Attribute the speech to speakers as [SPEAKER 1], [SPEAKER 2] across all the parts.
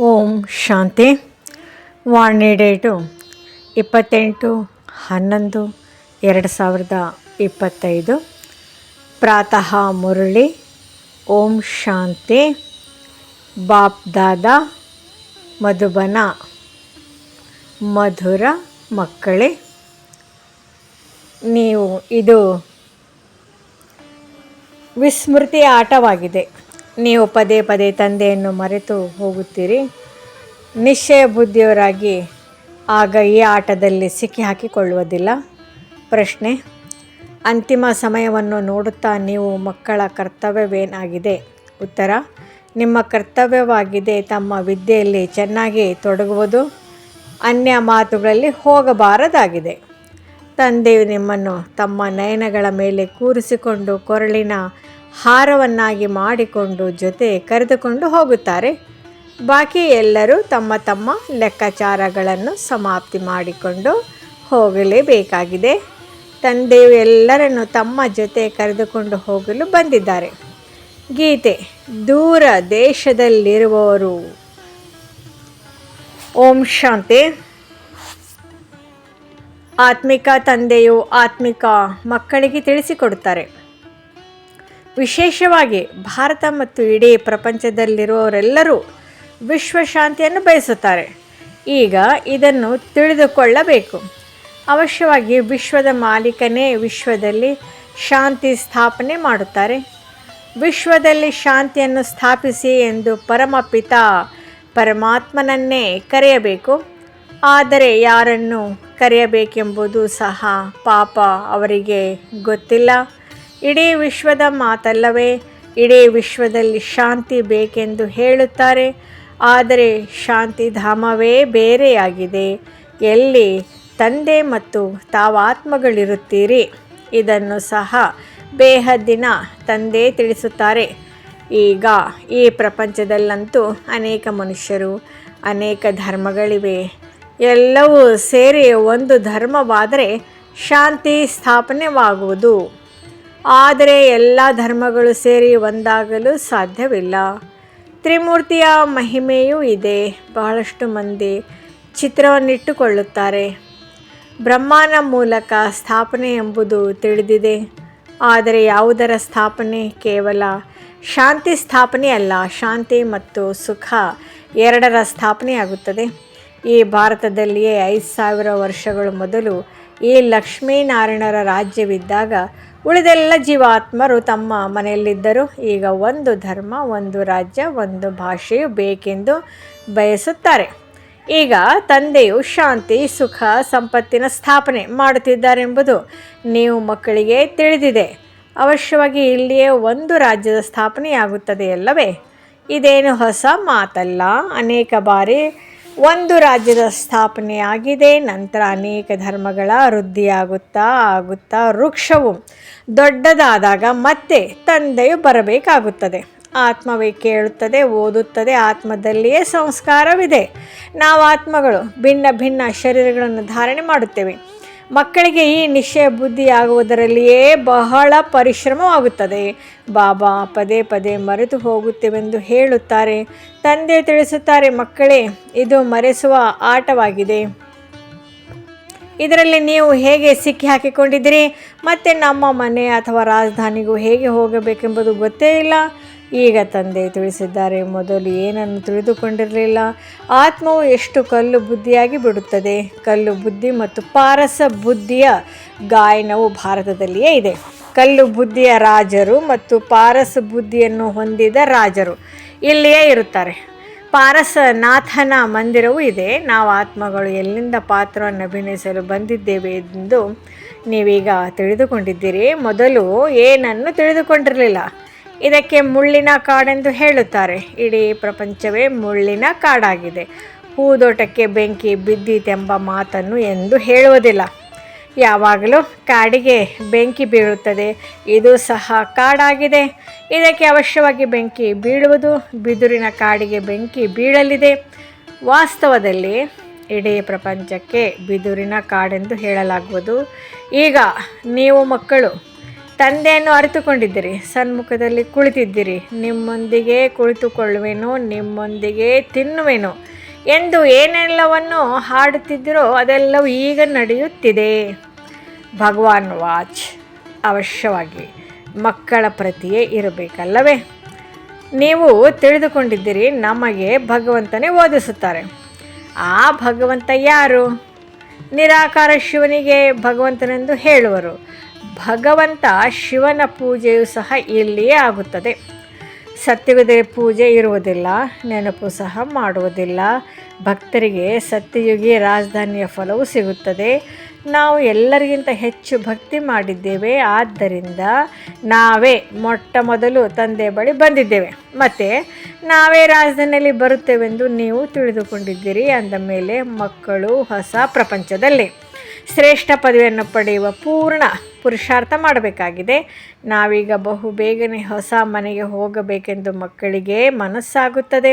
[SPEAKER 1] ಓಂ ಶಾಂತಿ. ವಾಣಿ date ಇಪ್ಪತ್ತೆಂಟು, ಹನ್ನೊಂದು, ಎರಡು ಸಾವಿರದ ಇಪ್ಪತ್ತೈದು. ಪ್ರಾತಃ ಮುರಳಿ, ಓಂ ಶಾಂತಿ. ಬಾಪ್ ದಾದಾ, ಮಧುಬನ, ಮಧುರ ಮಕ್ಕಳೇ. ನೀವು ಇದು ವಿಸ್ಮೃತಿ ಆಟವಾಗಿದೆ. ನೀವು ಪದೇ ಪದೇ ತಂದೆಯನ್ನು ಮರೆತು ಹೋಗುತ್ತೀರಿ. ನಿಶ್ಚಯ ಬುದ್ಧಿಯವರಾಗಿ ಆಗ ಈ ಆಟದಲ್ಲಿ ಸಿಕ್ಕಿ ಹಾಕಿಕೊಳ್ಳುವುದಿಲ್ಲ. ಪ್ರಶ್ನೆ, ಅಂತಿಮ ಸಮಯವನ್ನು ನೋಡುತ್ತಾ ನೀವು ಮಕ್ಕಳ ಕರ್ತವ್ಯವೇನಾಗಿದೆ? ಉತ್ತರ, ನಿಮ್ಮ ಕರ್ತವ್ಯವಾಗಿದೆ, ತಮ್ಮ ವಿದ್ಯೆಯಲ್ಲಿ ಚೆನ್ನಾಗಿ ತೊಡಗುವುದು, ಅನ್ಯ ಮಾತುಗಳಲ್ಲಿ ಹೋಗಬಾರದಾಗಿದೆ. ತಂದೆಯು ನಿಮ್ಮನ್ನು ತಮ್ಮ ನಯನಗಳ ಮೇಲೆ ಕೂರಿಸಿಕೊಂಡು ಕೊರಳಿನ ಹಾರವನ್ನಾಗಿ ಮಾಡಿಕೊಂಡು ಜೊತೆ ಕರೆದುಕೊಂಡು ಹೋಗುತ್ತಾರೆ. ಬಾಕಿ ಎಲ್ಲರೂ ತಮ್ಮ ತಮ್ಮ ಲೆಕ್ಕಾಚಾರಗಳನ್ನು ಸಮಾಪ್ತಿ ಮಾಡಿಕೊಂಡು ಹೋಗಲೇಬೇಕಾಗಿದೆ. ತಂದೆಯು ಎಲ್ಲರನ್ನು ತಮ್ಮ ಜೊತೆ ಕರೆದುಕೊಂಡು ಹೋಗಲು ಬಂದಿದ್ದಾರೆ. ಗೀತೆ, ದೂರ ದೇಶದಲ್ಲಿರುವವರು. ಓಂ ಶಾಂತಿ. ಆತ್ಮಿಕ ತಂದೆಯು ಆತ್ಮಿಕ ಮಕ್ಕಳಿಗೆ ತಿಳಿಸಿಕೊಡುತ್ತಾರೆ. ವಿಶೇಷವಾಗಿ ಭಾರತ ಮತ್ತು ಇಡೀ ಪ್ರಪಂಚದಲ್ಲಿರುವವರೆಲ್ಲರೂ ವಿಶ್ವಶಾಂತಿಯನ್ನು ಬಯಸುತ್ತಾರೆ. ಈಗ ಇದನ್ನು ತಿಳಿದುಕೊಳ್ಳಬೇಕು. ಅವಶ್ಯವಾಗಿ ವಿಶ್ವದ ಮಾಲೀಕನೇ ವಿಶ್ವದಲ್ಲಿ ಶಾಂತಿ ಸ್ಥಾಪನೆ ಮಾಡುತ್ತಾರೆ. ವಿಶ್ವದಲ್ಲಿ ಶಾಂತಿಯನ್ನು ಸ್ಥಾಪಿಸಿ ಎಂದು ಪರಮಪಿತ ಪರಮಾತ್ಮನನ್ನೇ ಕರೆಯಬೇಕು. ಆದರೆ ಯಾರನ್ನು ಕರೆಯಬೇಕೆಂಬುದು ಸಹ ಪಾಪ ಅವರಿಗೆ ಗೊತ್ತಿಲ್ಲ. ಇಡೀ ವಿಶ್ವದ ಮಾತಲ್ಲವೇ, ಇಡೀ ವಿಶ್ವದಲ್ಲಿ ಶಾಂತಿ ಬೇಕೆಂದು ಹೇಳುತ್ತಾರೆ. ಆದರೆ ಶಾಂತಿಧಾಮವೇ ಬೇರೆಯಾಗಿದೆ. ಎಲ್ಲಿ ತಂದೆ ಮತ್ತು ತಾವಾತ್ಮಗಳಿರುತ್ತೀರಿ? ಇದನ್ನು ಸಹ ಬೇಹದ್ದಿನ ತಂದೆ ತಿಳಿಸುತ್ತಾರೆ. ಈಗ ಈ ಪ್ರಪಂಚದಲ್ಲಂತೂ ಅನೇಕ ಮನುಷ್ಯರು, ಅನೇಕ ಧರ್ಮಗಳಿವೆ. ಎಲ್ಲವೂ ಸೇರಿ ಒಂದು ಧರ್ಮವಾದರೆ ಶಾಂತಿ ಸ್ಥಾಪನೆವಾಗುವುದು. ಆದರೆ ಎಲ್ಲ ಧರ್ಮಗಳು ಸೇರಿ ಒಂದಾಗಲು ಸಾಧ್ಯವಿಲ್ಲ. ತ್ರಿಮೂರ್ತಿಯ ಮಹಿಮೆಯೂ ಇದೆ. ಬಹಳಷ್ಟು ಮಂದಿ ಚಿತ್ರವನ್ನಿಟ್ಟುಕೊಳ್ಳುತ್ತಾರೆ. ಬ್ರಹ್ಮನ ಮೂಲಕ ಸ್ಥಾಪನೆ ಎಂಬುದು ತಿಳಿದಿದೆ. ಆದರೆ ಯಾವುದರ ಸ್ಥಾಪನೆ? ಕೇವಲ ಶಾಂತಿ ಸ್ಥಾಪನೆ ಅಲ್ಲ, ಶಾಂತಿ ಮತ್ತು ಸುಖ ಎರಡರ ಸ್ಥಾಪನೆಯಾಗುತ್ತದೆ ಈ ಭಾರತದಲ್ಲಿಯೇ ಐದು ಸಾವಿರ ವರ್ಷಗಳು ಮೊದಲು ಈ ಲಕ್ಷ್ಮೀನಾರಾಯಣರ ರಾಜ್ಯವಿದ್ದಾಗ ಉಳಿದೆಲ್ಲ ಜೀವಾತ್ಮರು ತಮ್ಮ ಮನೆಯಲ್ಲಿದ್ದರು. ಈಗ ಒಂದು ಧರ್ಮ, ಒಂದು ರಾಜ್ಯ, ಒಂದು ಭಾಷೆಯು ಬೇಕೆಂದು ಬಯಸುತ್ತಾರೆ. ಈಗ ತಂದೆಯು ಶಾಂತಿ, ಸುಖ, ಸಂಪತ್ತಿನ ಸ್ಥಾಪನೆ ಮಾಡುತ್ತಿದ್ದಾರೆಂಬುದು ನೀವು ಮಕ್ಕಳಿಗೆ ತಿಳಿದಿದೆ. ಅವಶ್ಯವಾಗಿ ಇಲ್ಲಿಯೇ ಒಂದು ರಾಜ್ಯದ ಸ್ಥಾಪನೆಯಾಗುತ್ತದೆಯಲ್ಲವೇ? ಇದೇನು ಹೊಸ ಮಾತಲ್ಲ. ಅನೇಕ ಬಾರಿ ಒಂದು ರಾಜ್ಯದ ಸ್ಥಾಪನೆಯಾಗಿದೆ, ನಂತರ ಅನೇಕ ಧರ್ಮಗಳ ವೃದ್ಧಿಯಾಗುತ್ತಾ ಆಗುತ್ತಾ ವೃಕ್ಷವು ದೊಡ್ಡದಾದಾಗ ಮತ್ತೆ ತಂದೆಯು ಬರಬೇಕಾಗುತ್ತದೆ. ಆತ್ಮವೇ ಕೇಳುತ್ತದೆ, ಓದುತ್ತದೆ, ಆತ್ಮದಲ್ಲಿಯೇ ಸಂಸ್ಕಾರವಿದೆ. ನಾವು ಆತ್ಮಗಳು ಭಿನ್ನ ಭಿನ್ನ ಶರೀರಗಳನ್ನು ಧಾರಣೆ ಮಾಡುತ್ತೇವೆ. ಮಕ್ಕಳಿಗೆ ಈ ನಿಶ್ಚಯ ಬುದ್ಧಿಯಾಗುವುದರಲ್ಲಿಯೇ ಬಹಳ ಪರಿಶ್ರಮವಾಗುತ್ತದೆ. ಬಾಬಾ, ಪದೇ ಪದೇ ಮರೆತು ಹೋಗುತ್ತೇವೆಂದು ಹೇಳುತ್ತಾರೆ. ತಂದೆ ತಿಳಿಸುತ್ತಾರೆ, ಮಕ್ಕಳೇ, ಇದು ಮರೆಸುವ ಆಟವಾಗಿದೆ. ಇದರಲ್ಲಿ ನೀವು ಹೇಗೆ ಸಿಕ್ಕಿ ಹಾಕಿಕೊಂಡಿದ್ದೀರಿ? ಮತ್ತು ನಮ್ಮ ಮನೆ ಅಥವಾ ರಾಜಧಾನಿಗೂ ಹೇಗೆ ಹೋಗಬೇಕೆಂಬುದು ಗೊತ್ತೇ ಇಲ್ಲ. ಈಗ ತಂದೆ ತಿಳಿಸಿದ್ದಾರೆ, ಮೊದಲು ಏನನ್ನು ತಿಳಿದುಕೊಂಡಿರಲಿಲ್ಲ. ಆತ್ಮವು ಎಷ್ಟು ಕಲ್ಲು ಬುದ್ಧಿಯಾಗಿ ಬಿಡುತ್ತದೆ? ಕಲ್ಲು ಬುದ್ಧಿ ಮತ್ತು ಪಾರಸ ಬುದ್ಧಿಯ ಗಾಯನವು ಭಾರತದಲ್ಲಿಯೇ ಇದೆ. ಕಲ್ಲು ಬುದ್ಧಿಯ ರಾಜರು ಮತ್ತು ಪಾರಸ ಬುದ್ಧಿಯನ್ನು ಹೊಂದಿದ ರಾಜರು ಇಲ್ಲಿಯೇ ಇರುತ್ತಾರೆ. ಪಾರಸನಾಥನ ಮಂದಿರವೂ ಇದೆ. ನಾವು ಆತ್ಮಗಳು ಎಲ್ಲಿಂದ ಪಾತ್ರವನ್ನು ಅಭಿನಯಿಸಲು ಬಂದಿದ್ದೇವೆ ಎಂದು ನೀವೀಗ ತಿಳಿದುಕೊಂಡಿದ್ದೀರಿ. ಮೊದಲು ಏನನ್ನು ತಿಳಿದುಕೊಂಡಿರಲಿಲ್ಲ? ಇದಕ್ಕೆ ಮುಳ್ಳಿನ ಕಾಡೆಂದು ಹೇಳುತ್ತಾರೆ. ಇಡೀ ಪ್ರಪಂಚವೇ ಮುಳ್ಳಿನ ಕಾಡಾಗಿದೆ. ಹೂದೋಟಕ್ಕೆ ಬೆಂಕಿ ಬಿದ್ದಿತೆಂಬ ಮಾತನ್ನು ಎಂದು ಹೇಳುವುದಿಲ್ಲ. ಯಾವಾಗಲೂ ಕಾಡಿಗೆ ಬೆಂಕಿ ಬೀಳುತ್ತದೆ. ಇದು ಸಹ ಕಾಡಾಗಿದೆ. ಇದಕ್ಕೆ ಅವಶ್ಯವಾಗಿ ಬೆಂಕಿ ಬೀಳುವುದು, ಬಿದುರಿನ ಕಾಡಿಗೆ ಬೆಂಕಿ ಬೀಳಲಿದೆ. ವಾಸ್ತವದಲ್ಲಿ ಇಡೀ ಪ್ರಪಂಚಕ್ಕೆ ಬಿದುರಿನ ಕಾಡೆಂದು ಹೇಳಲಾಗುವುದು. ಈಗ ನೀವು ಮಕ್ಕಳು ತಂದೆಯನ್ನು ಅರಿತುಕೊಂಡಿದ್ದೀರಿ, ಸನ್ಮುಖದಲ್ಲಿ ಕುಳಿತಿದ್ದೀರಿ. ನಿಮ್ಮೊಂದಿಗೆ ಕುಳಿತುಕೊಳ್ಳುವೆನು, ನಿಮ್ಮೊಂದಿಗೆ ತಿನ್ನುವೆನು. ಎಂದು ಏನೆಲ್ಲವನ್ನು ಹಾಡುತ್ತಿದ್ದರೋ ಅದೆಲ್ಲವೂ ಈಗ ನಡೆಯುತ್ತಿದೆ. ಭಗವಾನ್ ವಾಚ್, ಅವಶ್ಯವಾಗಿ ಮಕ್ಕಳ ಪ್ರತಿಯೇ ಇರಬೇಕಲ್ಲವೇ? ನೀವು ತಿಳಿದುಕೊಂಡಿದ್ದೀರಿ, ನಮಗೆ ಭಗವಂತನೇ ಓದಿಸುತ್ತಾರೆ. ಆ ಭಗವಂತ ಯಾರು? ನಿರಾಕಾರ ಶಿವನಿಗೆ ಭಗವಂತನೆಂದು ಹೇಳುವರು. ಭಗವಂತ ಶಿವನ ಪೂಜೆಯು ಸಹ ಇಲ್ಲಿಯೇ ಆಗುತ್ತದೆ. ಸತ್ಯಯುಗದಲ್ಲಿ ಪೂಜೆ ಇರುವುದಿಲ್ಲ, ನೆನಪು ಸಹ ಮಾಡುವುದಿಲ್ಲ. ಭಕ್ತರಿಗೆ ಸತ್ಯಯುಗಿ ರಾಜಧಾನಿಯ ಫಲವು ಸಿಗುತ್ತದೆ. ನಾವು ಎಲ್ಲರಿಗಿಂತ ಹೆಚ್ಚು ಭಕ್ತಿ ಮಾಡಿದ್ದೇವೆ, ಆದ್ದರಿಂದ ನಾವೇ ಮೊಟ್ಟ ಮೊದಲು ತಂದೆ ಬಳಿ ಬಂದಿದ್ದೇವೆ. ಮತ್ತು ನಾವೇ ರಾಜಧಾನಿಯಲ್ಲಿ ಬರುತ್ತೇವೆಂದು ನೀವು ತಿಳಿದುಕೊಂಡಿದ್ದೀರಿ ಅಂದ ಮೇಲೆ ಮಕ್ಕಳು ಹೊಸ ಪ್ರಪಂಚದಲ್ಲಿ ಶ್ರೇಷ್ಠ ಪದವಿಯನ್ನು ಪಡೆಯುವ ಪೂರ್ಣ ಪುರುಷಾರ್ಥ ಮಾಡಬೇಕಾಗಿದೆ. ನಾವೀಗ ಬಹು ಬೇಗನೆ ಹೊಸ ಮನೆಗೆ ಹೋಗಬೇಕೆಂದು ಮಕ್ಕಳಿಗೆ ಮನಸ್ಸಾಗುತ್ತದೆ.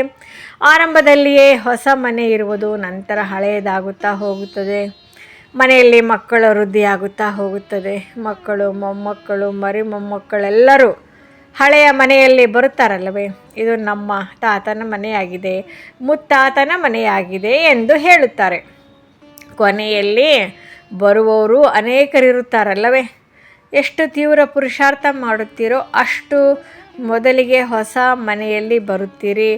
[SPEAKER 1] ಆರಂಭದಲ್ಲಿಯೇ ಹೊಸ ಮನೆ ಇರುವುದು ನಂತರ ಹಳೆಯದಾಗುತ್ತಾ ಹೋಗುತ್ತದೆ. ಮನೆಯಲ್ಲಿ ಮಕ್ಕಳು ವೃದ್ಧಿಯಾಗುತ್ತಾ ಹೋಗುತ್ತದೆ. ಮಕ್ಕಳು, ಮೊಮ್ಮಕ್ಕಳು, ಮರಿ ಮೊಮ್ಮಕ್ಕಳೆಲ್ಲರೂ ಹಳೆಯ ಮನೆಯಲ್ಲಿ ಬರುತ್ತಾರಲ್ಲವೇ? ಇದು ನಮ್ಮ ತಾತನ ಮನೆಯಾಗಿದೆ, ಮುತ್ತಾತನ ಮನೆಯಾಗಿದೆ ಎಂದು ಹೇಳುತ್ತಾರೆ. ಕೊನೆಯಲ್ಲಿ ಬರುವವರು ಅನೇಕರಿರುತ್ತಾರಲ್ಲವೇ? ಎಷ್ಟು ತೀವ್ರ ಪುರುಷಾರ್ಥ ಮಾಡುತ್ತೀರೋ ಅಷ್ಟು ಮೊದಲಿಗೆ ಹೊಸ ಮನೆಯಲ್ಲಿ ಬರುತ್ತೀರಿ.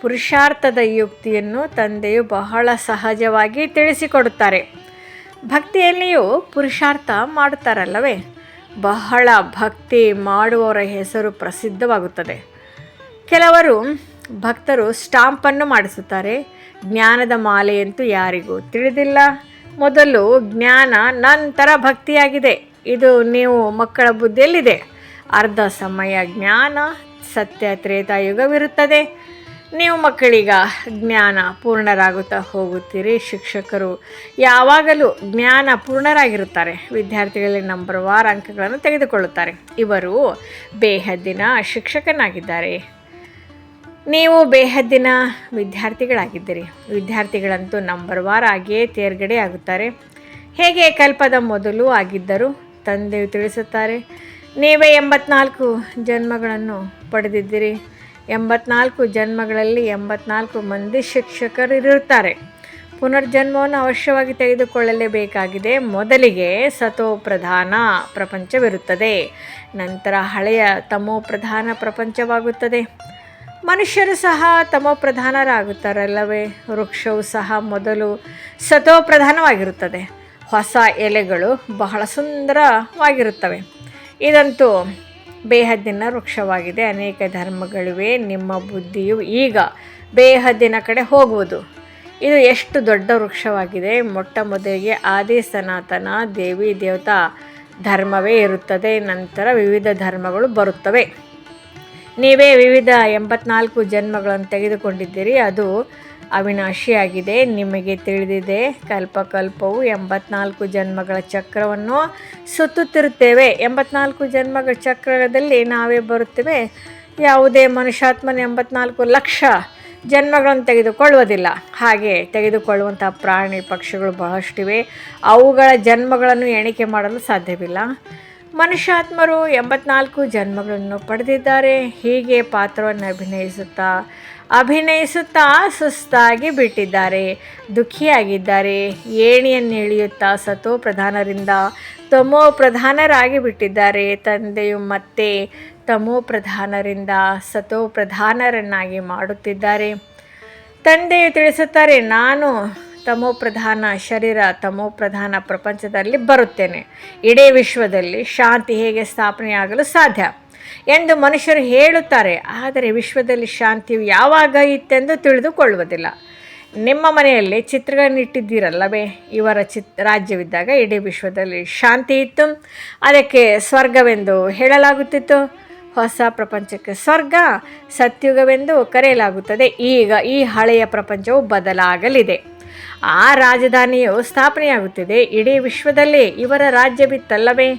[SPEAKER 1] ಪುರುಷಾರ್ಥದ ಯುಕ್ತಿಯನ್ನು ತಂದೆಯು ಬಹಳ ಸಹಜವಾಗಿ ತಿಳಿಸಿಕೊಡುತ್ತಾರೆ. ಭಕ್ತಿಯಲ್ಲಿಯೂ ಪುರುಷಾರ್ಥ ಮಾಡುತ್ತಾರಲ್ಲವೇ? ಬಹಳ ಭಕ್ತಿ ಮಾಡುವವರ ಹೆಸರು ಪ್ರಸಿದ್ಧವಾಗುತ್ತದೆ. ಕೆಲವರು ಭಕ್ತರು ಸ್ಟಾಂಪನ್ನು ಮಾಡಿಸುತ್ತಾರೆ. ಜ್ಞಾನದ ಮಾಲೆಯಂತೂ ಯಾರಿಗೂ ತಿಳಿದಿಲ್ಲ. ಮೊದಲು ಜ್ಞಾನ ನಂತರ ಭಕ್ತಿಯಾಗಿದೆ. ಇದು ನೀವು ಮಕ್ಕಳ ಬುದ್ಧಿಯಲ್ಲಿದೆ. ಅರ್ಧ ಸಮಯ ಜ್ಞಾನ, ಸತ್ಯ ತ್ರೇತಾಯುಗವಿರುತ್ತದೆ ನೀವು ಮಕ್ಕಳಿಗ ಜ್ಞಾನ ಪೂರ್ಣರಾಗುತ್ತಾ ಹೋಗುತ್ತೀರಿ. ಶಿಕ್ಷಕರು ಯಾವಾಗಲೂ ಜ್ಞಾನ ಪೂರ್ಣರಾಗಿರುತ್ತಾರೆ. ವಿದ್ಯಾರ್ಥಿಗಳಲ್ಲಿ ನಂಬರ್ ವಾರ ಅಂಕಗಳನ್ನು ತೆಗೆದುಕೊಳ್ಳುತ್ತಾರೆ. ಇವರು ಬೇಹದ್ದಿನ ಶಿಕ್ಷಕನಾಗಿದ್ದಾರೆ. ನೀವು ಬೇಹದ್ದಿನ ವಿದ್ಯಾರ್ಥಿಗಳಾಗಿದ್ದೀರಿ. ವಿದ್ಯಾರ್ಥಿಗಳಂತೂ ನಂಬರ್ ವಾರ್ ಆಗಿಯೇ ತೇರ್ಗಡೆ ಆಗುತ್ತಾರೆ. ಹೇಗೆ ಕಲ್ಪದ ಮೊದಲು ಆಗಿದ್ದರು ತಂದೆಯು ತಿಳಿಸುತ್ತಾರೆ, ನೀವೇ ಎಂಬತ್ನಾಲ್ಕು ಜನ್ಮಗಳನ್ನು ಪಡೆದಿದ್ದೀರಿ. ಎಂಬತ್ನಾಲ್ಕು ಜನ್ಮಗಳಲ್ಲಿ ಎಂಬತ್ನಾಲ್ಕು ಮಂದಿ ಶಿಕ್ಷಕರು ಇರುತ್ತಾರೆ ಪುನರ್ಜನ್ಮವನ್ನು ಅವಶ್ಯವಾಗಿ ತೆಗೆದುಕೊಳ್ಳಲೇಬೇಕಾಗಿದೆ. ಮೊದಲಿಗೆ ಸತೋ ಪ್ರಧಾನ ಪ್ರಪಂಚವಿರುತ್ತದೆ. ನಂತರ ಹಳೆಯ ತಮೋ ಪ್ರಧಾನ ಪ್ರಪಂಚವಾಗುತ್ತದೆ. ಮನುಷ್ಯರು ಸಹ ತಮೋ ಪ್ರಧಾನರಾಗುತ್ತಾರಲ್ಲವೇ? ವೃಕ್ಷವು ಸಹ ಮೊದಲು ಸತೋ ಪ್ರಧಾನವಾಗಿರುತ್ತದೆ ಹೊಸ ಎಲೆಗಳು ಬಹಳ ಸುಂದರವಾಗಿರುತ್ತವೆ. ಇದಂತೂ ಬೇಹದ್ದಿನ ವೃಕ್ಷವಾಗಿದೆ. ಅನೇಕ ಧರ್ಮಗಳಿವೆ. ನಿಮ್ಮ ಬುದ್ಧಿಯು ಈಗ ಬೇಹದ್ದಿನ ಕಡೆ ಹೋಗುವುದು. ಇದು ಎಷ್ಟು ದೊಡ್ಡ ವೃಕ್ಷವಾಗಿದೆ. ಮೊಟ್ಟ ಮೊದಲಿಗೆ ಆದಿ ಸನಾತನ, ದೇವಿ, ದೇವತಾ ಧರ್ಮವೇ ಇರುತ್ತದೆ. ನಂತರ ವಿವಿಧ ಧರ್ಮಗಳು ಬರುತ್ತವೆ. ನೀವೇ ವಿವಿಧ ಎಂಬತ್ನಾಲ್ಕು ಜನ್ಮಗಳನ್ನು ತೆಗೆದುಕೊಂಡಿದ್ದೀರಿ. ಅದು ಅವಿನಾಶಿಯಾಗಿದೆ. ನಿಮಗೆ ತಿಳಿದಿದೆ, ಕಲ್ಪಕಲ್ಪವು ಎಂಬತ್ನಾಲ್ಕು ಜನ್ಮಗಳ ಚಕ್ರವನ್ನು ಸುತ್ತುತ್ತಿರುತ್ತೇವೆ. ಎಂಬತ್ನಾಲ್ಕು ಜನ್ಮಗಳ ಚಕ್ರದಲ್ಲಿ ನಾವೇ ಬರುತ್ತೇವೆ. ಯಾವುದೇ ಮನುಷ್ಯಾತ್ಮನ ಎಂಬತ್ನಾಲ್ಕು ಲಕ್ಷ ಜನ್ಮಗಳನ್ನು ತೆಗೆದುಕೊಳ್ಳುವುದಿಲ್ಲ. ಹಾಗೆ ತೆಗೆದುಕೊಳ್ಳುವಂಥ ಪ್ರಾಣಿ ಪಕ್ಷಿಗಳು ಬಹಳಷ್ಟಿವೆ. ಅವುಗಳ ಜನ್ಮಗಳನ್ನು ಎಣಿಕೆ ಮಾಡಲು ಸಾಧ್ಯವಿಲ್ಲ. ಮನುಷ್ಯಾತ್ಮರು ಎಂಬತ್ನಾಲ್ಕು ಜನ್ಮಗಳನ್ನು ಪಡೆದಿದ್ದಾರೆ. ಹೀಗೆ ಪಾತ್ರವನ್ನು ಅಭಿನಯಿಸುತ್ತಾ ಅಭಿನಯಿಸುತ್ತಾ ಸುಸ್ತಾಗಿ ಬಿಟ್ಟಿದ್ದಾರೆ. ದುಃಖಿಯಾಗಿದ್ದಾರೆ. ಏಣಿಯನ್ನು ಇಳಿಯುತ್ತಾ ಸತೋ ಪ್ರಧಾನರಿಂದ ತಮೋ ಪ್ರಧಾನರಾಗಿ ಬಿಟ್ಟಿದ್ದಾರೆ. ತಂದೆಯು ಮತ್ತೆ ತಮೋ ಪ್ರಧಾನರಿಂದ ಸತೋ ಪ್ರಧಾನರನ್ನಾಗಿ ಮಾಡುತ್ತಿದ್ದಾರೆ. ತಂದೆಯು ತಿಳಿಸುತ್ತಾರೆ, ನಾನು ತಮೋ ಪ್ರಧಾನ ಶರೀರ ತಮೋ ಪ್ರಧಾನ ಪ್ರಪಂಚದಲ್ಲಿ ಬರುತ್ತೇನೆ. ಇಡೀ ವಿಶ್ವದಲ್ಲಿ ಶಾಂತಿ ಹೇಗೆ ಸ್ಥಾಪನೆಯಾಗಲು ಸಾಧ್ಯ? ಎಂದು ಮನುಷ್ಯರು ಹೇಳುತ್ತಾರೆ. ಆದರೆ ವಿಶ್ವದಲ್ಲಿ ಶಾಂತಿಯು ಯಾವಾಗ ಇತ್ತೆಂದು ತಿಳಿದುಕೊಳ್ಳುವುದಿಲ್ಲ. ನಿಮ್ಮ ಮನೆಯಲ್ಲಿ ಚಿತ್ರಗಳನ್ನಿಟ್ಟಿದ್ದೀರಲ್ಲವೇ? ಇವರ ಚಿತ್ ರಾಜ್ಯವಿದ್ದಾಗ ಇಡೀ ವಿಶ್ವದಲ್ಲಿ ಶಾಂತಿ ಇತ್ತು. ಅದಕ್ಕೆ ಸ್ವರ್ಗವೆಂದು ಹೇಳಲಾಗುತ್ತಿತ್ತು. ಹೊಸ ಪ್ರಪಂಚಕ್ಕೆ ಸ್ವರ್ಗ, ಸತ್ಯುಗವೆಂದು ಕರೆಯಲಾಗುತ್ತದೆ. ಈಗ ಈ ಹಳೆಯ ಪ್ರಪಂಚವು ಬದಲಾಗಲಿದೆ. ಆ ರಾಜಧಾನಿಯು ಸ್ಥಾಪನೆಯಾಗುತ್ತಿದೆ. ಇಡೀ ವಿಶ್ವದಲ್ಲಿ ಇವರ ರಾಜ್ಯವಿತ್ತಲ್ಲವೇ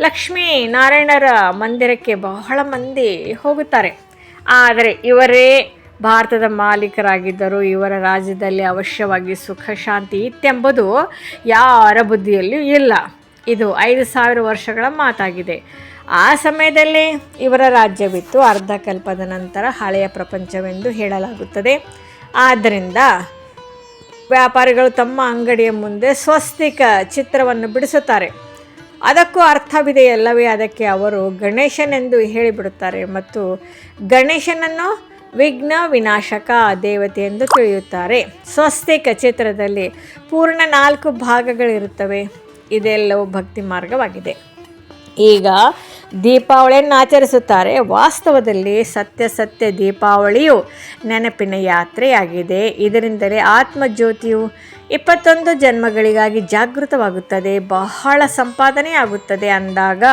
[SPEAKER 1] ಲಕ್ಷ್ಮೀ ನಾರಾಯಣರ ಮಂದಿರಕ್ಕೆ ಬಹಳ ಮಂದಿ ಹೋಗುತ್ತಾರೆ. ಆದರೆ ಇವರೇ ಭಾರತದ ಮಾಲೀಕರಾಗಿದ್ದರು ಇವರ ರಾಜ್ಯದಲ್ಲಿ ಅವಶ್ಯವಾಗಿ ಸುಖ, ಶಾಂತಿ ಇತ್ತೆಂಬುದು ಯಾರ ಬುದ್ಧಿಯಲ್ಲಿಯೂ ಇಲ್ಲ. ಇದು ಐದು ಸಾವಿರ ವರ್ಷಗಳ ಮಾತಾಗಿದೆ. ಆ ಸಮಯದಲ್ಲಿ ಇವರ ರಾಜ್ಯವಿತ್ತು ಅರ್ಧ ಕಲ್ಪದ ನಂತರ ಹಳೆಯ ಪ್ರಪಂಚವೆಂದು ಹೇಳಲಾಗುತ್ತದೆ. ಆದ್ದರಿಂದ ವ್ಯಾಪಾರಿಗಳು ತಮ್ಮ ಅಂಗಡಿಯ ಮುಂದೆ ಸ್ವಸ್ತಿಕ ಚಿತ್ರವನ್ನು ಬಿಡಿಸುತ್ತಾರೆ. ಅದಕ್ಕೂ ಅರ್ಥವಿದೆಯಲ್ಲವೇ ಅದಕ್ಕೆ ಅವರು ಗಣೇಶನೆಂದು ಹೇಳಿಬಿಡುತ್ತಾರೆ ಮತ್ತು ಗಣೇಶನನ್ನು ವಿಘ್ನ ವಿನಾಶಕ ದೇವತೆ ಎಂದು ತಿಳಿಯುತ್ತಾರೆ. ಸ್ವಸ್ತಿಕ ಚಿತ್ರದಲ್ಲಿ ಪೂರ್ಣ ನಾಲ್ಕು ಭಾಗಗಳಿರುತ್ತವೆ. ಇದೆಲ್ಲವೂ ಭಕ್ತಿ ಮಾರ್ಗವಾಗಿದೆ. ಈಗ ದೀಪಾವಳಿಯನ್ನು ಆಚರಿಸುತ್ತಾರೆ. ವಾಸ್ತವದಲ್ಲಿ ಸತ್ಯ ಸತ್ಯ ದೀಪಾವಳಿಯು ನೆನಪಿನ ಯಾತ್ರೆಯಾಗಿದೆ. ಇದರಿಂದಲೇ ಆತ್ಮಜ್ಯೋತಿಯು ಇಪ್ಪತ್ತೊಂದು ಜನ್ಮಗಳಿಗಾಗಿ ಜಾಗೃತವಾಗುತ್ತದೆ, ಬಹಳ ಸಂಪಾದನೆ ಆಗುತ್ತದೆ ಅಂದಾಗ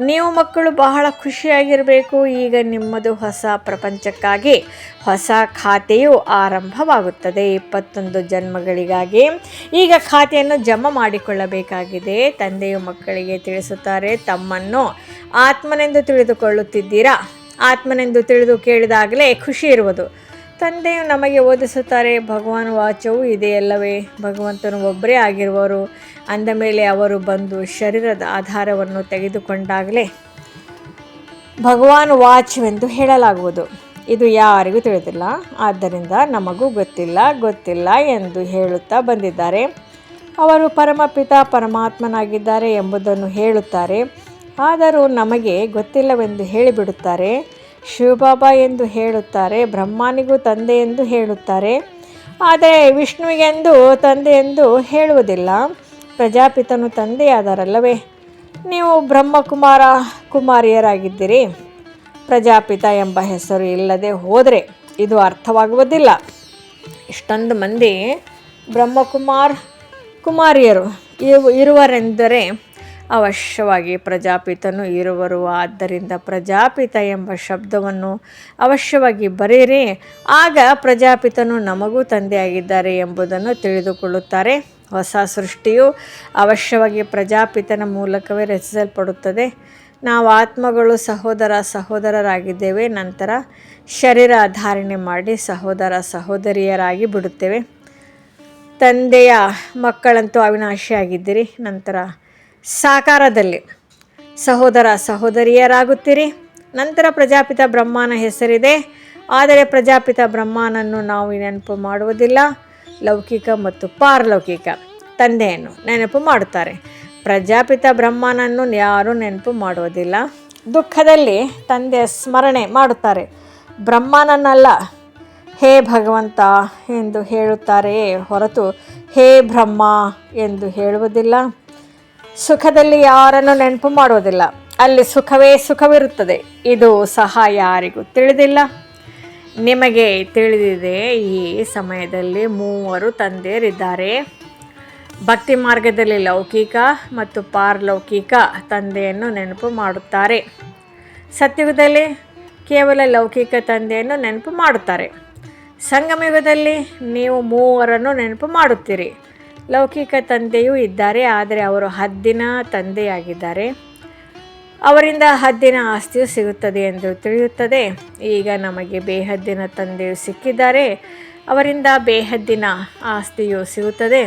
[SPEAKER 1] ನೀವು ಮಕ್ಕಳು ಬಹಳ ಖುಷಿಯಾಗಿರಬೇಕು. ಈಗ ನಿಮ್ಮದು ಹೊಸ ಪ್ರಪಂಚಕ್ಕಾಗಿ ಹೊಸ ಖಾತೆಯು ಆರಂಭವಾಗುತ್ತದೆ ಇಪ್ಪತ್ತೊಂದು ಜನ್ಮಗಳಿಗಾಗಿ. ಈಗ ಖಾತೆಯನ್ನು ಜಮಾ ಮಾಡಿಕೊಳ್ಳಬೇಕಾಗಿದೆ. ತಂದೆಯು ಮಕ್ಕಳಿಗೆ ತಿಳಿಸುತ್ತಾರೆ, ತಮ್ಮನ್ನು ಆತ್ಮನೆಂದು ತಿಳಿದುಕೊಳ್ಳುತ್ತಿದ್ದೀರಾ? ಆತ್ಮನೆಂದು ತಿಳಿದು ಕೇಳಿದಾಗಲೇ ಖುಷಿ ಇರುವುದು. ತಂದೆಯು ನಮಗೆ ಓದಿಸುತ್ತಾರೆ, ಭಗವಾನ್ ವಾಚವು ಇದೆಯಲ್ಲವೇ ಭಗವಂತನು ಒಬ್ಬರೇ ಆಗಿರುವರು ಅಂದ ಮೇಲೆ ಅವರು ಬಂದು ಶರೀರದ ಆಧಾರವನ್ನು ತೆಗೆದುಕೊಂಡಾಗಲೇ ಭಗವಾನ್ ವಾಚ್ವೆಂದು ಹೇಳಲಾಗುವುದು. ಇದು ಯಾರಿಗೂ ತಿಳಿದಿಲ್ಲ, ಆದ್ದರಿಂದ ನಮಗೂ ಗೊತ್ತಿಲ್ಲ ಗೊತ್ತಿಲ್ಲ ಎಂದು ಹೇಳುತ್ತಾ ಬಂದಿದ್ದಾರೆ. ಅವರು ಪರಮಪಿತ ಪರಮಾತ್ಮನಾಗಿದ್ದಾರೆ ಎಂಬುದನ್ನು ಹೇಳುತ್ತಾರೆ. ಆದರೂ ನಮಗೆ ಗೊತ್ತಿಲ್ಲವೆಂದು ಹೇಳಿಬಿಡುತ್ತಾರೆ. ಶಿವಬಾಬಾ ಎಂದು ಹೇಳುತ್ತಾರೆ, ಬ್ರಹ್ಮನಿಗೂ ತಂದೆ ಎಂದು ಹೇಳುತ್ತಾರೆ. ಆದರೆ ವಿಷ್ಣುವಿಗೆಂದು ತಂದೆ ಎಂದು ಹೇಳುವುದಿಲ್ಲ. ಪ್ರಜಾಪಿತನು ತಂದೆಯಾದರಲ್ಲವೇ? ನೀವು ಬ್ರಹ್ಮಕುಮಾರ ಕುಮಾರಿಯರಾಗಿದ್ದೀರಿ. ಪ್ರಜಾಪಿತ ಎಂಬ ಹೆಸರು ಇಲ್ಲದೆ ಹೋದರೆ ಇದು ಅರ್ಥವಾಗುವುದಿಲ್ಲ. ಇಷ್ಟೊಂದು ಮಂದಿ ಬ್ರಹ್ಮಕುಮಾರ್ ಕುಮಾರಿಯರು ಇವು ಇರುವರೆಂದರೆ ಅವಶ್ಯವಾಗಿ ಪ್ರಜಾಪಿತನು ಇರುವರು. ಆದ್ದರಿಂದ ಪ್ರಜಾಪಿತ ಎಂಬ ಶಬ್ದವನ್ನು ಅವಶ್ಯವಾಗಿ ಬರೆಯಿರಿ. ಆಗ ಪ್ರಜಾಪಿತನು ನಮಗೂ ತಂದೆಯಾಗಿದ್ದಾರೆ ಎಂಬುದನ್ನು ತಿಳಿದುಕೊಳ್ಳುತ್ತಾರೆ. ಹೊಸ ಸೃಷ್ಟಿಯು ಅವಶ್ಯವಾಗಿ ಪ್ರಜಾಪಿತನ ಮೂಲಕವೇ ರಚಿಸಲ್ಪಡುತ್ತದೆ. ನಾವು ಆತ್ಮಗಳು ಸಹೋದರ ಸಹೋದರರಾಗಿದ್ದೇವೆ. ನಂತರ ಶರೀರ ಧಾರಣೆ ಮಾಡಿ ಸಹೋದರ ಸಹೋದರಿಯರಾಗಿ ಬಿಡುತ್ತೇವೆ. ತಂದೆಯ ಮಕ್ಕಳಂತೂ ಅವಿನಾಶಿಯಾಗಿದ್ದೀರಿ. ನಂತರ ಸಾಕಾರದಲ್ಲಿ. ಸಹೋದರ ಸಹೋದರಿಯರಾಗುತ್ತೀರಿ. ನಂತರ ಪ್ರಜಾಪಿತ ಬ್ರಹ್ಮನ ಹೆಸರಿದೆ. ಆದರೆ ಪ್ರಜಾಪಿತ ಬ್ರಹ್ಮನನ್ನು ನಾವು ನೆನಪು ಮಾಡುವುದಿಲ್ಲ. ಲೌಕಿಕ ಮತ್ತು ಪಾರಲೌಕಿಕ ತಂದೆಯನ್ನು ನೆನಪು ಮಾಡುತ್ತಾರೆ. ಪ್ರಜಾಪಿತ ಬ್ರಹ್ಮನನ್ನು ಯಾರೂ ನೆನಪು ಮಾಡುವುದಿಲ್ಲ. ದುಃಖದಲ್ಲಿ ತಂದೆ ಸ್ಮರಣೆ ಮಾಡುತ್ತಾರೆ. ಬ್ರಹ್ಮನನ್ನಲ್ಲ, ಹೇ ಭಗವಂತ ಎಂದು ಹೇಳುತ್ತಾರೆಯೇ ಹೊರತು ಹೇ ಬ್ರಹ್ಮ ಎಂದು ಹೇಳುವುದಿಲ್ಲ. ಸುಖದಲ್ಲಿ ಯಾರನ್ನು ನೆನಪು ಮಾಡುವುದಿಲ್ಲ. ಅಲ್ಲಿ ಸುಖವೇ ಸುಖವಿರುತ್ತದೆ. ಇದು ಸಹ ಯಾರಿಗೂ ತಿಳಿದಿಲ್ಲ. ನಿಮಗೆ ತಿಳಿದಿದೆ, ಈ ಸಮಯದಲ್ಲಿ ಮೂವರು ತಂದೆಯರಿದ್ದಾರೆ. ಭಕ್ತಿ ಮಾರ್ಗದಲ್ಲಿ ಲೌಕಿಕ ಮತ್ತು ಪಾರಲೌಕಿಕ ತಂದೆಯನ್ನು ನೆನಪು ಮಾಡುತ್ತಾರೆ. ಸತ್ಯುಗದಲ್ಲಿ ಕೇವಲ ಲೌಕಿಕ ತಂದೆಯನ್ನು ನೆನಪು ಮಾಡುತ್ತಾರೆ. ಸಂಗಮಯುಗದಲ್ಲಿ ನೀವು ಮೂವರನ್ನು ನೆನಪು ಮಾಡುತ್ತೀರಿ. ಲೌಕಿಕ ತಂದೆಯೂ ಇದ್ದಾರೆ, ಆದರೆ ಅವರು ಹದ್ದಿನ ತಂದೆಯಾಗಿದ್ದಾರೆ. ಅವರಿಂದ ಹದ್ದಿನ ಆಸ್ತಿಯು ಸಿಗುತ್ತದೆ ಎಂದು ತಿಳಿಯುತ್ತದೆ. ಈಗ ನಮಗೆ ಬೇಹದ್ದಿನ ತಂದೆಯು ಸಿಕ್ಕಿದ್ದಾರೆ, ಅವರಿಂದ ಬೇಹದ್ದಿನ ಆಸ್ತಿಯು ಸಿಗುತ್ತದೆ.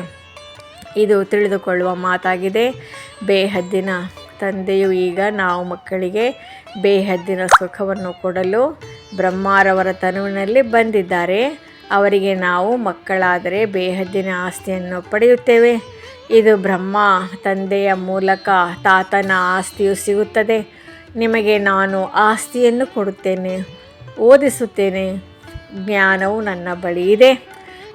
[SPEAKER 1] ಇದು ತಿಳಿದುಕೊಳ್ಳುವ ಮಾತಾಗಿದೆ. ಬೇಹದ್ದಿನ ತಂದೆಯು ಈಗ ನಾವು ಮಕ್ಕಳಿಗೆ ಬೇಹದ್ದಿನ ಸುಖವನ್ನು ಕೊಡಲು ಬ್ರಹ್ಮಾರವರ ತನುವಿನಲ್ಲಿ ಬಂದಿದ್ದಾರೆ. ಅವರಿಗೆ ನಾವು ಮಕ್ಕಳಾದರೆ ಬೇಹದ್ದಿನ ಆಸ್ತಿಯನ್ನು ಪಡೆಯುತ್ತೇವೆ. ಇದು ಬ್ರಹ್ಮ, ತಂದೆಯ ಮೂಲಕ ತಾತನ ಆಸ್ತಿಯು ಸಿಗುತ್ತದೆ. ನಿಮಗೆ ನಾನು ಆಸ್ತಿಯನ್ನು ಕೊಡುತ್ತೇನೆ, ಓದಿಸುತ್ತೇನೆ. ಜ್ಞಾನವು ನನ್ನ ಬಳಿ ಇದೆ.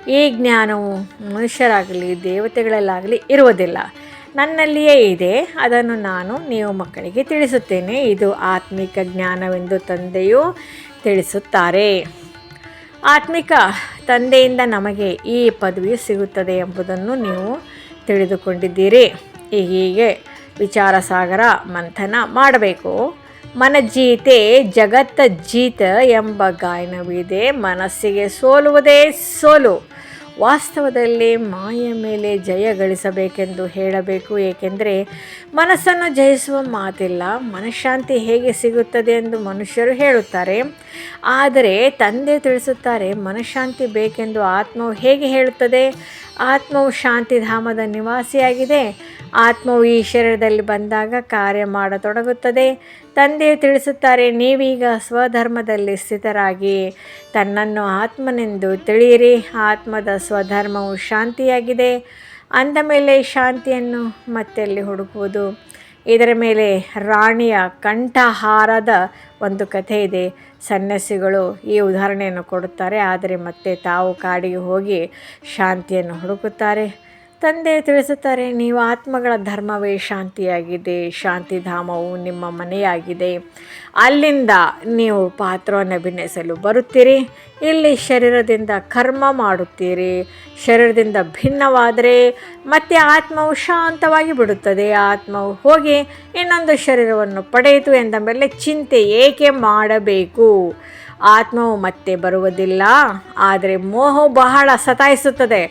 [SPEAKER 1] ಈ ಜ್ಞಾನವು ಮನುಷ್ಯರಾಗಲಿ, ದೇವತೆಗಳಲ್ಲಾಗಲಿ ಇರುವುದಿಲ್ಲ. ನನ್ನಲ್ಲಿಯೇ ಇದೆ. ಅದನ್ನು ನಾನು ನೀವು ಮಕ್ಕಳಿಗೆ ತಿಳಿಸುತ್ತೇನೆ. ಇದು ಆತ್ಮಿಕ ಜ್ಞಾನವೆಂದು ತಂದೆಯು ತಿಳಿಸುತ್ತಾರೆ. ಆತ್ಮಿಕ ತಂದೆಯಿಂದ ನಮಗೆ ಈ ಪದವಿ ಸಿಗುತ್ತದೆ ಎಂಬುದನ್ನು ನೀವು ತಿಳಿದುಕೊಂಡಿದ್ದೀರಿ. ಹೀಗೆ ವಿಚಾರ ಸಾಗರ ಮಂಥನ ಮಾಡಬೇಕು. ಮನಜೀತೆ ಜಗತ್ತ ಜೀತ ಎಂಬ ಗಾಯನವಿದೆ. ಮನಸ್ಸಿಗೆ ಸೋಲುವುದೇ ಸೋಲು. ವಾಸ್ತವದಲ್ಲಿ ಮಾಯ ಮೇಲೆ ಜಯ ಗಳಿಸಬೇಕೆಂದು ಹೇಳಬೇಕು, ಏಕೆಂದರೆ ಮನಸ್ಸನ್ನು ಜಯಿಸುವ ಮಾತಿಲ್ಲ, ಮನಃಶಾಂತಿ ಹೇಗೆ ಸಿಗುತ್ತದೆ ಎಂದು ಮನುಷ್ಯರು ಹೇಳುತ್ತಾರೆ. ಆದರೆ ತಂದೆ ತಿಳಿಸುತ್ತಾರೆ, ಮನಃಶಾಂತಿ ಬೇಕೆಂದು ಆತ್ಮವು ಹೇಗೆ ಹೇಳುತ್ತದೆ? ಆತ್ಮವು ಶಾಂತಿಧಾಮದ ನಿವಾಸಿಯಾಗಿದೆ. ಆತ್ಮವು ಈ ಶರೀರದಲ್ಲಿ ಬಂದಾಗ ಕಾರ್ಯ ಮಾಡತೊಡಗುತ್ತದೆ. ತಂದೆಯು ತಿಳಿಸುತ್ತಾರೆ, ನೀವೀಗ ಸ್ವಧರ್ಮದಲ್ಲಿ ಸ್ಥಿತರಾಗಿ, ತನ್ನನ್ನು ಆತ್ಮನೆಂದು ತಿಳಿಯಿರಿ. ಆತ್ಮದ ಸ್ವಧರ್ಮವು ಶಾಂತಿಯಾಗಿದೆ. ಅಂದ ಮೇಲೆ ಶಾಂತಿಯನ್ನು ಮತ್ತೆಲ್ಲಿ ಹುಡುಕುವುದು? ಇದರ ಮೇಲೆ ರಾಣಿಯ ಕಂಠಹಾರದ ಒಂದು ಕಥೆ ಇದೆ. ಸನ್ಯಾಸಿಗಳು ಈ ಉದಾಹರಣೆಯನ್ನು ಕೊಡುತ್ತಾರೆ, ಆದರೆ ಮತ್ತೆ ತಾವು ಕಾಡಿಗೆ ಹೋಗಿ ಶಾಂತಿಯನ್ನು ಹುಡುಕುತ್ತಾರೆ. ತಂದೆ ತಿಳಿಸುತ್ತಾರೆ, ನೀವು ಆತ್ಮಗಳ ಧರ್ಮವೇ, ಶಾಂತಿಯಾಗಿದೆ, ಶಾಂತಿಧಾಮವು ನಿಮ್ಮ ಮನೆಯಾಗಿದೆ. ಅಲ್ಲಿಂದ ನೀವು ಪಾತ್ರವನ್ನು ಭಿನ್ನಿಸಲು ಬರುತ್ತೀರಿ. ಇಲ್ಲಿ ಶರೀರದಿಂದ ಕರ್ಮ ಮಾಡುತ್ತೀರಿ. ಶರೀರದಿಂದ ಭಿನ್ನವಾದರೆ ಮತ್ತೆ ಆತ್ಮವು ಶಾಂತವಾಗಿ ಬಿಡುತ್ತದೆ. ಆತ್ಮವು ಹೋಗಿ ಇನ್ನೊಂದು ಶರೀರವನ್ನು ಪಡೆಯಿತು ಎಂದ ಮೇಲೆ ಚಿಂತೆ ಏಕೆ ಮಾಡಬೇಕು? ಆತ್ಮವು ಮತ್ತೆ ಬರುವುದಿಲ್ಲ, ಆದರೆ ಮೋಹವು ಬಹಳ ಸತಾಯಿಸುತ್ತದೆ.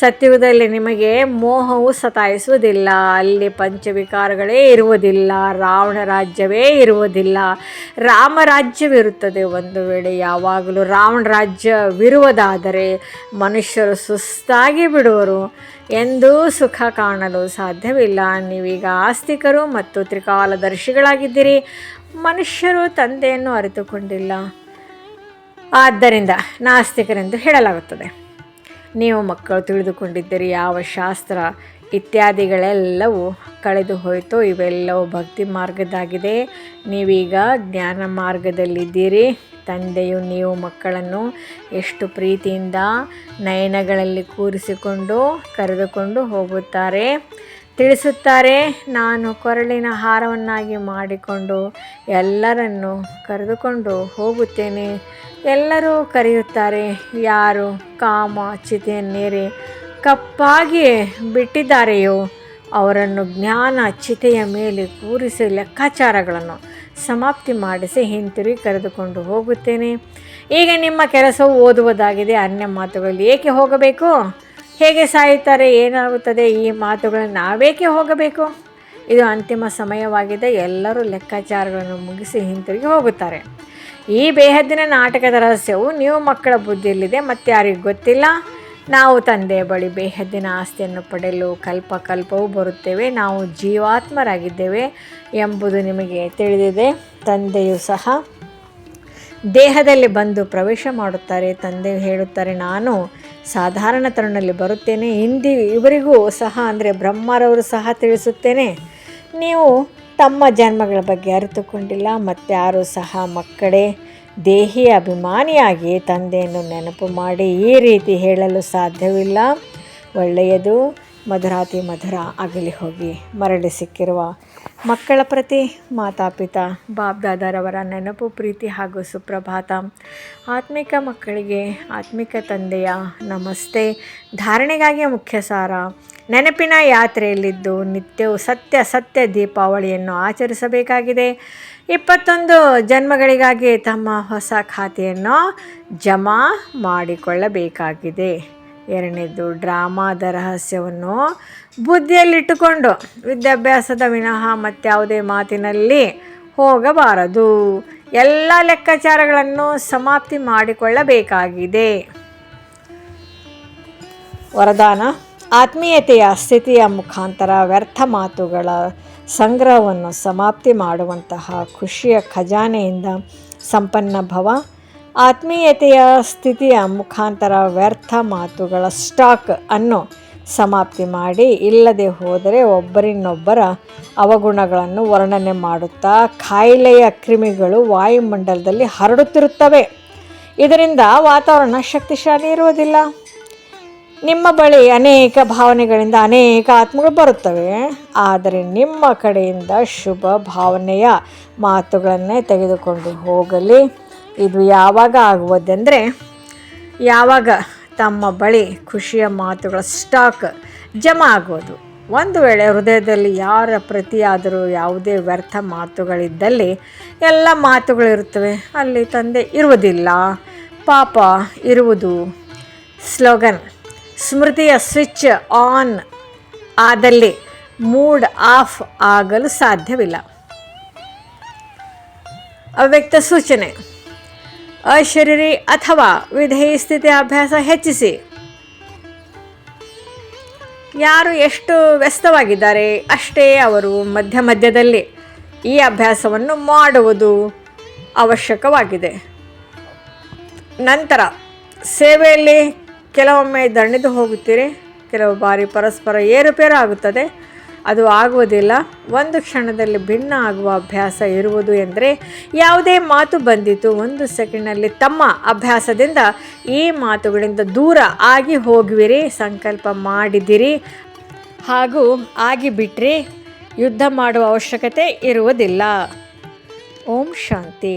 [SPEAKER 1] ಸತ್ಯುಗದಲ್ಲಿ ನಿಮಗೆ ಮೋಹವು ಸತಾಯಿಸುವುದಿಲ್ಲ. ಅಲ್ಲಿ ಪಂಚವಿಕಾರಗಳೇ ಇರುವುದಿಲ್ಲ. ರಾವಣ ರಾಜ್ಯವೇ ಇರುವುದಿಲ್ಲ. ರಾಮರಾಜ್ಯವಿರುತ್ತದೆ ಒಂದು ವೇಳೆ. ಯಾವಾಗಲೂ ರಾವಣ ರಾಜ್ಯವಿರುವುದಾದರೆ ಮನುಷ್ಯರು ಸುಸ್ತಾಗಿ ಬಿಡುವರು. ಎಂದೂ ಸುಖ ಕಾಣಲು ಸಾಧ್ಯವಿಲ್ಲ. ನೀವೀಗ ಆಸ್ತಿಕರು ಮತ್ತು ತ್ರಿಕಾಲದರ್ಶಿಗಳಾಗಿದ್ದೀರಿ. ಮನುಷ್ಯರು ತಂದೆಯನ್ನು ಅರಿತುಕೊಂಡಿಲ್ಲ. ಆದ್ದರಿಂದ ನಾಸ್ತಿಕರೆಂದು ಹೇಳಲಾಗುತ್ತದೆ. ನೀವು ಮಕ್ಕಳು ತಿಳಿದುಕೊಂಡಿದ್ದೀರಿ, ಯಾವ ಶಾಸ್ತ್ರ ಇತ್ಯಾದಿಗಳೆಲ್ಲವೂ ಕಳೆದು ಹೋಯಿತು, ಇವೆಲ್ಲವೂ ಭಕ್ತಿ ಮಾರ್ಗದಾಗಿದೆ ನೀವೀಗ ಜ್ಞಾನ ಮಾರ್ಗದಲ್ಲಿದ್ದೀರಿ. ತಂದೆಯು ನೀವು ಮಕ್ಕಳನ್ನು ಎಷ್ಟು ಪ್ರೀತಿಯಿಂದ ನಯನಗಳಲ್ಲಿ ಕೂರಿಸಿಕೊಂಡು ಕರೆದುಕೊಂಡು ಹೋಗುತ್ತಾರೆ. ತಿಳಿಸುತ್ತಾರೆ, ನಾನು ಕೊರಳಿನ ಹಾರವನ್ನಾಗಿ ಮಾಡಿಕೊಂಡು ಎಲ್ಲರನ್ನು ಕರೆದುಕೊಂಡು ಹೋಗುತ್ತೇನೆ. ಎಲ್ಲರೂ ಕರೆಯುತ್ತಾರೆ, ಯಾರು ಕಾಮ ಚಿತೆಯನ್ನೇರಿ ಕಪ್ಪಾಗಿ ಬಿಟ್ಟಿದ್ದಾರೆಯೋ, ಅವರನ್ನು ಜ್ಞಾನ, ಚಿತೆಯ ಮೇಲೆ ಕೂರಿಸಿ ಲೆಕ್ಕಾಚಾರಗಳನ್ನು ಸಮಾಪ್ತಿ ಮಾಡಿಸಿ ಹಿಂತಿರುಗಿ ಕರೆದುಕೊಂಡು ಹೋಗುತ್ತೇನೆ. ಈಗ ನಿಮ್ಮ ಕೆಲಸವು ಓದುವುದಾಗಿದೆ, ಅನ್ಯ ಮಾತುಗಳಲ್ಲಿ ಏಕೆ ಹೋಗಬೇಕು? ಹೇಗೆ ಸಾಯುತ್ತಾರೆ, ಏನಾಗುತ್ತದೆ, ಈ ಮಾತುಗಳನ್ನು ನಾವೇಕೆ ಹೋಗಬೇಕು? ಇದು ಅಂತಿಮ ಸಮಯವಾಗಿದೆ, ಎಲ್ಲರೂ ಲೆಕ್ಕಾಚಾರಗಳನ್ನು ಮುಗಿಸಿ ಹಿಂತಿರುಗಿ ಹೋಗುತ್ತಾರೆ. ಈ ಬೇಹದ್ದಿನ ನಾಟಕದ ರಹಸ್ಯವು ನೀವು ಮಕ್ಕಳ ಬುದ್ಧಿಯಲ್ಲಿದೆ, ಮತ್ತು ಯಾರಿಗೂ ಗೊತ್ತಿಲ್ಲ. ನಾವು ತಂದೆಯ ಬಳಿ ಬೇಹದ್ದಿನ ಆಸ್ತಿಯನ್ನು ಪಡೆಯಲು ಕಲ್ಪ ಕಲ್ಪವೂ ಬರುತ್ತೇವೆ. ನಾವು ಜೀವಾತ್ಮರಾಗಿದ್ದೇವೆ ಎಂಬುದು ನಿಮಗೆ ತಿಳಿದಿದೆ. ತಂದೆಯು ಸಹ ದೇಹದಲ್ಲಿ ಬಂದು ಪ್ರವೇಶ ಮಾಡುತ್ತಾರೆ. ತಂದೆ ಹೇಳುತ್ತಾರೆ, ನಾನು ಸಾಧಾರಣ ತರುಣಲ್ಲಿ ಬರುತ್ತೇನೆ. ಇಂದಿ ಇವರಿಗೂ ಸಹ, ಅಂದರೆ ಬ್ರಹ್ಮರವರು ಸಹ ತಿಳಿಸುತ್ತೇನೆ. ನೀವು ತಮ್ಮ ಜನ್ಮಗಳ ಬಗ್ಗೆ ಅರಿತುಕೊಂಡಿಲ್ಲ ಮತ್ತಾರೂ ಸಹ ಮಕ್ಕಳೇ, ದೇಹಿ ಅಭಿಮಾನಿಯಾಗಿ ತಂದೆಯನ್ನು ನೆನಪು ಮಾಡಿ ಈ ರೀತಿ ಹೇಳಲು ಸಾಧ್ಯವಿಲ್ಲ. ಒಳ್ಳೆಯದು, ಮಧುರಾತಿ ಮಧುರ ಅಗಲಿ ಹೋಗಿ. ಮರಳಿ ಸಿಕ್ಕಿರುವ ಮಕ್ಕಳ ಪ್ರತಿ ಮಾತಾಪಿತ ಬಾಬ್ದಾದರವರ ನೆನಪು, ಪ್ರೀತಿ ಹಾಗೂ ಸುಪ್ರಭಾತ. ಆತ್ಮಿಕ ಮಕ್ಕಳಿಗೆ, ಆತ್ಮಿಕ ತಂದೆಯ ನಮಸ್ತೆ. ಧಾರಣೆಗಾಗಿ ಮುಖ್ಯ ಸಾರ. ನೆನಪಿನ ಯಾತ್ರೆಯಲ್ಲಿದ್ದು ನಿತ್ಯವೂ ಸತ್ಯ ಸತ್ಯ ದೀಪಾವಳಿಯನ್ನು ಆಚರಿಸಬೇಕಾಗಿದೆ. ಇಪ್ಪತ್ತೊಂದು ಜನ್ಮಗಳಿಗಾಗಿ ತಮ್ಮ ಹೊಸ ಖಾತೆಯನ್ನು ಜಮಾ ಮಾಡಿಕೊಳ್ಳಬೇಕಾಗಿದೆ. ಎರಡನೇದು ಡ್ರಾಮಾದ ರಹಸ್ಯವನ್ನು ಬುದ್ಧಿಯಲ್ಲಿಟ್ಟುಕೊಂಡು ವಿದ್ಯಾಭ್ಯಾಸದ ವಿನಃ ಮತ್ತಾವುದೇ ಮಾತಿನಲ್ಲಿ ಹೋಗಬಾರದು. ಎಲ್ಲ ಲೆಕ್ಕಾಚಾರಗಳನ್ನು ಸಮಾಪ್ತಿ ಮಾಡಿಕೊಳ್ಳಬೇಕಾಗಿದೆ. ವರದಾನ ಆತ್ಮೀಯತೆಯ ಸ್ಥಿತಿಯ ಮುಖಾಂತರ ವ್ಯರ್ಥ ಮಾತುಗಳ ಸಂಗ್ರಹವನ್ನು ಸಮಾಪ್ತಿ ಮಾಡುವಂತಹ ಖುಷಿಯ ಖಜಾನೆಯಿಂದ ಸಂಪನ್ನ ಭವ. ಆತ್ಮೀಯತೆಯ ಸ್ಥಿತಿಯ ಮುಖಾಂತರ ವ್ಯರ್ಥ ಮಾತುಗಳ ಸ್ಟಾಕ್ ಅನ್ನು ಸಮಾಪ್ತಿ ಮಾಡಿ, ಇಲ್ಲದೆ ಹೋದರೆ ಒಬ್ಬರಿನ್ನೊಬ್ಬರ ಅವಗುಣಗಳನ್ನು ವರ್ಣನೆ ಮಾಡುತ್ತಾ ಕಾಯಿಲೆಯ ಕ್ರಿಮಿಗಳು ವಾಯುಮಂಡಲದಲ್ಲಿ ಹರಡುತ್ತಿರುತ್ತವೆ. ಇದರಿಂದ ವಾತಾವರಣ ಶಕ್ತಿಶಾಲಿ ಇರುವುದಿಲ್ಲ. ನಿಮ್ಮ ಬಳಿ ಅನೇಕ ಭಾವನೆಗಳಿಂದ ಅನೇಕ ಆತ್ಮಗಳು ಬರುತ್ತವೆ. ಆದರೆ ನಿಮ್ಮ ಕಡೆಯಿಂದ ಶುಭ ಭಾವನೆಯ ಮಾತುಗಳನ್ನೇ ತೆಗೆದುಕೊಂಡು ಹೋಗಲಿ. ಇದು ಯಾವಾಗ ಆಗುವುದೆಂದರೆ, ಯಾವಾಗ ತಮ್ಮ ಬಳಿ ಖುಷಿಯ ಮಾತುಗಳ ಸ್ಟಾಕ್ ಜಮಾ ಆಗೋದು. ಒಂದು ವೇಳೆ ಹೃದಯದಲ್ಲಿ ಯಾರ ಪ್ರತಿಯಾದರೂ ಯಾವುದೇ ವ್ಯರ್ಥ ಮಾತುಗಳಿದ್ದಲ್ಲಿ ಎಲ್ಲ ಮಾತುಗಳಿರುತ್ತವೆ ಅಲ್ಲಿ ತಂದೆ ಇರುವುದಿಲ್ಲ. ಪಾಪ ಇರುವುದು ಸ್ಲೋಗನ್ ಸ್ಮೃತಿಯ ಸ್ವಿಚ್ ಆನ್ ಆದಲ್ಲಿ ಮೂಡ್ ಆಫ್ ಆಗಲು ಸಾಧ್ಯವಿಲ್ಲ. ಅವ್ಯಕ್ತ ಸೂಚನೆ, ಅಶರೀರಿ ಅಥವಾ ವಿಧೇಯ ಸ್ಥಿತಿ ಅಭ್ಯಾಸ ಹೆಚ್ಚಿಸಿ. ಯಾರು ಎಷ್ಟು ವ್ಯಸ್ತವಾಗಿದ್ದಾರೆ ಅಷ್ಟೇ ಅವರು ಮಧ್ಯ ಮಧ್ಯದಲ್ಲಿ ಈ ಅಭ್ಯಾಸವನ್ನು ಮಾಡುವುದು ಅವಶ್ಯಕವಾಗಿದೆ. ನಂತರ ಸೇವೆಯಲ್ಲಿ ಕೆಲವೊಮ್ಮೆ ದಣಿದು ಹೋಗುತ್ತೀರಿ, ಕೆಲವು ಬಾರಿ ಪರಸ್ಪರ ಏರುಪೇರು ಆಗುತ್ತದೆ ಅದು ಆಗುವುದಿಲ್ಲ. ಒಂದು ಕ್ಷಣದಲ್ಲಿ ಭಿನ್ನ ಆಗುವ ಅಭ್ಯಾಸ ಇರುವುದು ಎಂದರೆ ಯಾವುದೇ ಮಾತು ಬಂದಿತು, ಒಂದು ಸೆಕೆಂಡ್ನಲ್ಲಿ ತಮ್ಮ ಅಭ್ಯಾಸದಿಂದ ಈ ಮಾತುಗಳಿಂದ ದೂರ ಆಗಿ ಹೋಗುವಿರಿ, ಸಂಕಲ್ಪ ಮಾಡಿದಿರಿ ಹಾಗೂ ಆಗಿಬಿಟ್ರಿ, ಯುದ್ಧ ಮಾಡುವ ಅವಶ್ಯಕತೆ ಇರುವುದಿಲ್ಲ. ಓಂ ಶಾಂತಿ.